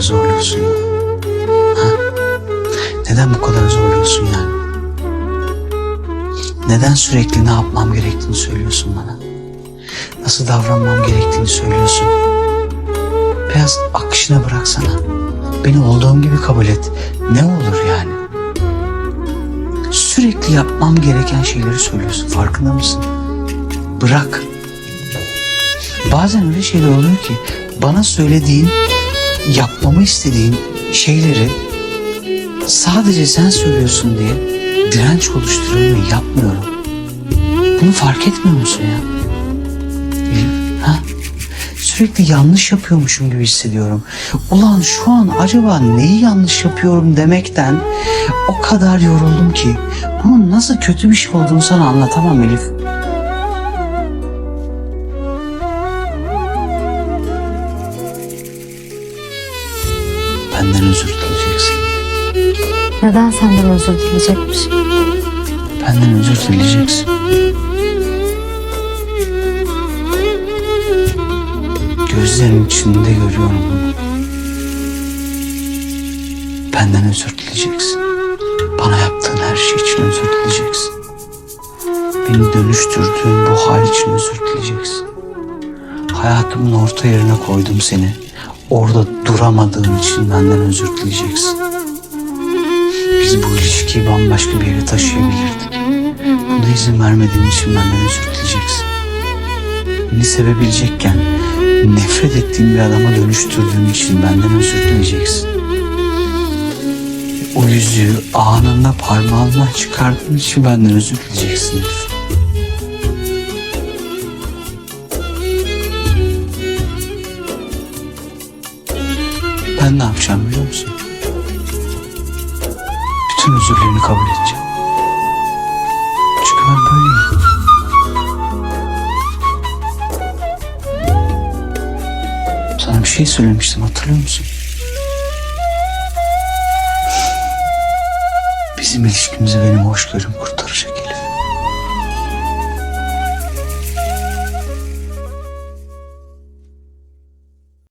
kadar zorluyorsun? Ha? Neden bu kadar zorluyorsun yani? Neden sürekli ne yapmam gerektiğini söylüyorsun bana? Nasıl davranmam gerektiğini söylüyorsun? Biraz akışına bıraksana. Beni olduğum gibi kabul et. Ne olur yani? Sürekli yapmam gereken şeyleri söylüyorsun. Farkında mısın? Bırak. Bazen öyle şeyler oluyor ki bana söylediğin, yapmamı istediğin şeyleri sadece sen söylüyorsun diye direnç oluşturuyorum ve yapmıyorum. Bunu fark etmiyor musun ya? Ha? Sürekli yanlış yapıyormuşum gibi hissediyorum. Ulan şu an acaba neyi yanlış yapıyorum demekten o kadar yoruldum ki bunun nasıl kötü bir şey olduğunu sana anlatamam Elif. Özür dileyeceksin. Neden senden özür dileyecekmiş? Benden özür dileyeceksin. Gözlerin içinde görüyorum bunu. Benden özür dileyeceksin. Bana yaptığın her şey için özür dileyeceksin. Beni dönüştürdüğün bu hal için özür dileyeceksin. Hayatımın orta yerine koydum seni. Orada duramadığın için benden özür dileyeceksin. Biz bu ilişkiyi bambaşka bir yere taşıyabilirdik. Buna izin vermediğin için benden özür dileyeceksin. Beni sevebilecekken nefret ettiğim bir adama dönüştürdüğün için benden özür dileyeceksin. O yüzüğü anında parmağından çıkardığın için benden özür dileyeceksin Elif. Ben ne yapacağım biliyor musun? Bütün özürlerini kabul edeceğim. Çünkü ben böyleyim. Sana bir şey söylemiştim hatırlıyor musun? Bizim ilişkimizi benim hoşgörüm kurtardı.